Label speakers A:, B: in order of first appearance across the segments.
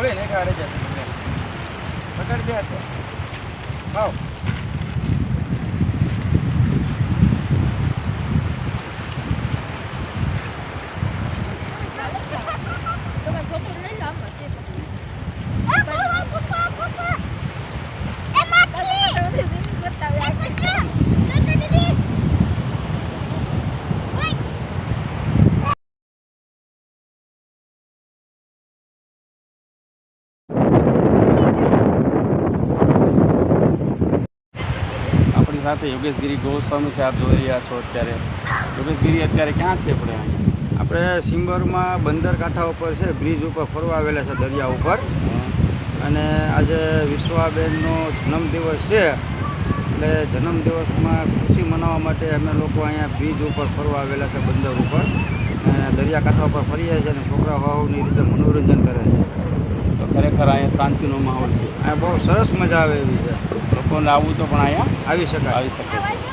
A: ગોળી ને ખારે છે પકડ દે તો આવ
B: તમે ફોટો લઈ લો આમાં તે
A: આપણી સાથે યોગેશગીરી ગોસ્વામી છે આપ જોઈ રહ્યા છો અત્યારે. યોગેશગીરી અત્યારે ક્યાં છે આપણે?
C: આપણે સિંગરમાં બંદર કાંઠા ઉપર છે બ્રિજ ઉપર ફરવા આવેલા છે દરિયા ઉપર. અને આજે વિશ્વાબેનનો જન્મદિવસ છે. એટલે જન્મદિવસમાં ખુશી મનાવવા માટે અમે લોકો અહીંયા બ્રિજ ઉપર ફરવા આવેલા છે બંદર ઉપર. અને દરિયાકાંઠા ઉપર ફરીએ છીએ અને છોકરા વાવની રીતે મનોરંજન કરે છે.
A: તો ખરેખર અહીંયા શાંતિનો માહોલ છે.
C: અહીંયા બહુ સરસ મજા આવે એવી છે.
A: લોકોને આવવું તો પણ અહીંયા
C: આવી શકાય.
A: આવી શકે છે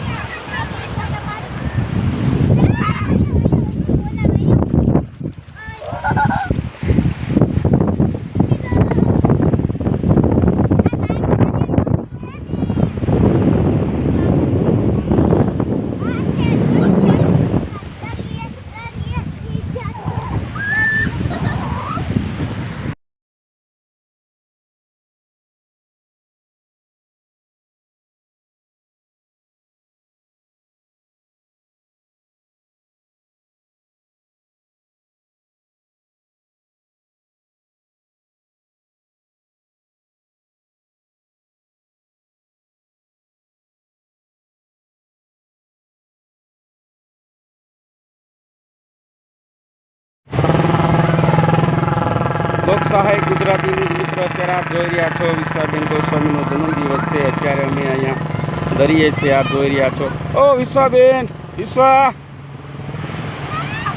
A: લોક સહાય ગુજરાતી મિત્રો અત્યારે આપ જોઈ રહ્યા છો વિશ્વાબેન ગોસ્વામીનો જન્મદિવસ છે. અત્યારે અમે અહીંયા દરિયે છીએ, આપ જોઈ રહ્યા છો. ઓ વિશ્વાબેન વિશ્વા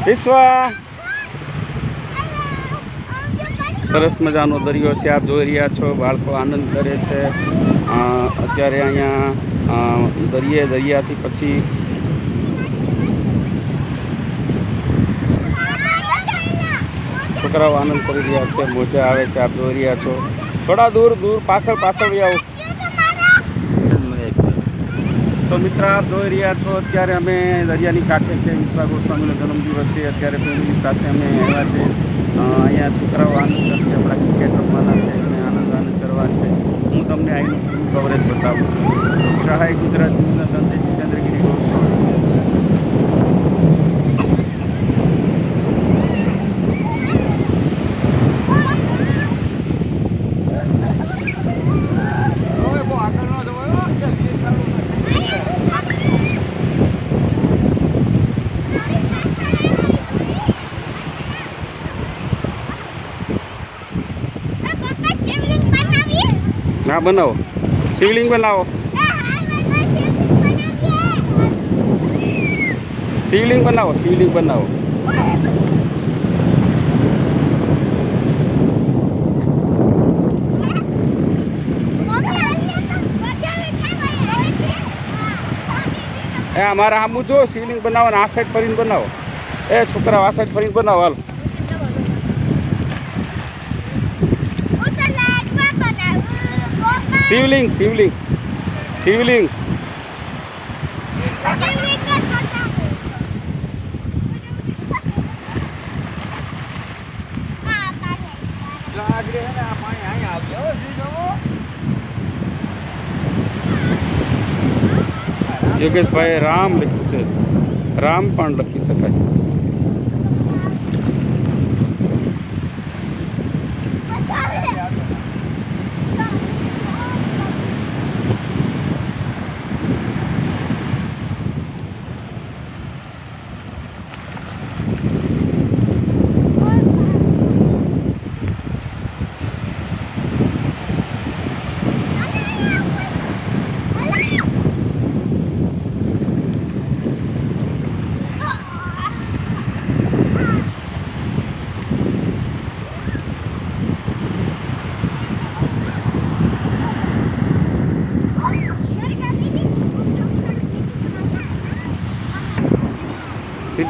A: વિશ્વા સરસ મજાનો દરિયો છે, આપ જોઈ રહ્યા છો. બાળકો આનંદ કરે છે. અત્યારે અહીંયા દરિયે દરિયાથી પછી છોકરાઓ આનંદ કરી રહ્યા છે, મોજા આવે છે, આપ જોઈ રહ્યા છો. થોડા દૂર દૂર, પાછળ પાછળ આવો તો મિત્ર, આપ જોઈ રહ્યા છો, અત્યારે અમે દરિયાની કાંઠે છે, વિશ્વા ગોસ્વામીનો જન્મદિવસ છે. અત્યારે ફેમિલી સાથે અમે આવ્યા છે. અહીંયા છોકરાઓ આનંદ કરશે, આપણા ક્રિકેટ રમવાના છે અને આનંદ આનંદ કરવાના છે. હું તમને આઈનું કવરેજ બતાવું છું. સહાય ગુજરાત ના, બનાવો. શિવલિંગ બનાવો. શિવલિંગ બનાવો શિવલિંગ બનાવો. એ અમારા આમ જો, શિવલિંગ બનાવો ને આ સાઈડ ફરીને બનાવો. એ છોકરા આ સાઈડ ફરીને બનાવો, હાલ. શિવલિંગ શિવલિંગ શિવલિંગ. યોગેશભાઈ રામ લખ્યું છે. રામ પણ લખી શકાય.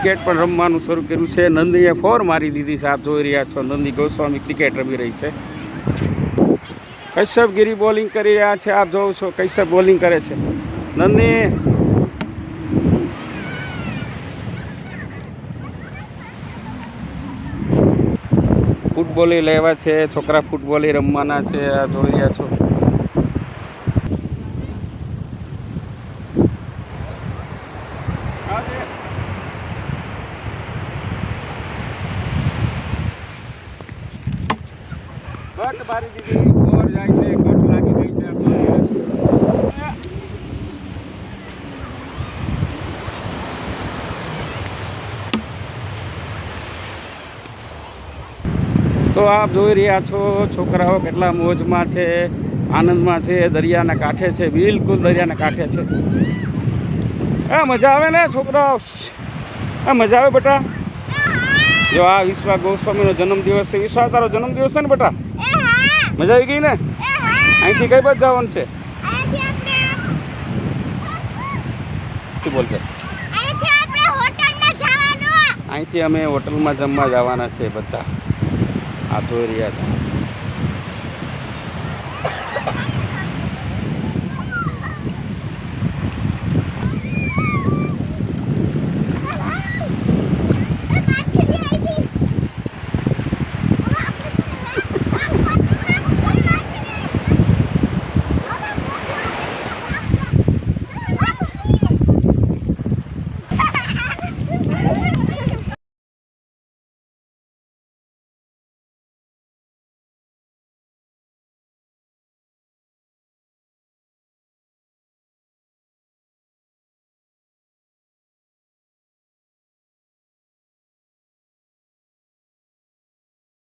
A: ક્રિકેટ પણ રમવાનું શરૂ કર્યું છે. નંદીએ ફોર મારી દીધી છે. આપ જોઈ રહ્યા છો નંદી ગોસ્વામી ક્રિકેટ રમી રહી છે. કશ્યપ ગીરી બોલિંગ કરી રહ્યા છે. આપ જોઉં છો કશ્યપ બોલિંગ કરે છે. નંદી. ફૂટબોલી લેવા છે. છોકરા ફૂટબોલી રમવાના છે. આ જોઈ રહ્યા છો. તો આપ જોઈ રહ્યા છો, છોકરાઓ કેટલા મોજમાં છે, આનંદમાં છે, દરિયાના કાંઠે છે, બિલકુલ દરિયાના કાંઠે છે. હા મજા આવે ને, છોકરાઓ? હા મજા આવે બેટા? જો આ વિશ્વા ગોસ્વામીનો જન્મદિવસ છે, વિશ્વા તારો જન્મદિવસ છે ને બેટા? મજા આવી ગઈ ને? અહીંથી કઈ બાજુ જવાનું છે? શું બોલશે? અહીંથી અમે હોટલમાં જમવા જવાના છે બધા. આ જોઈ રહ્યા છે.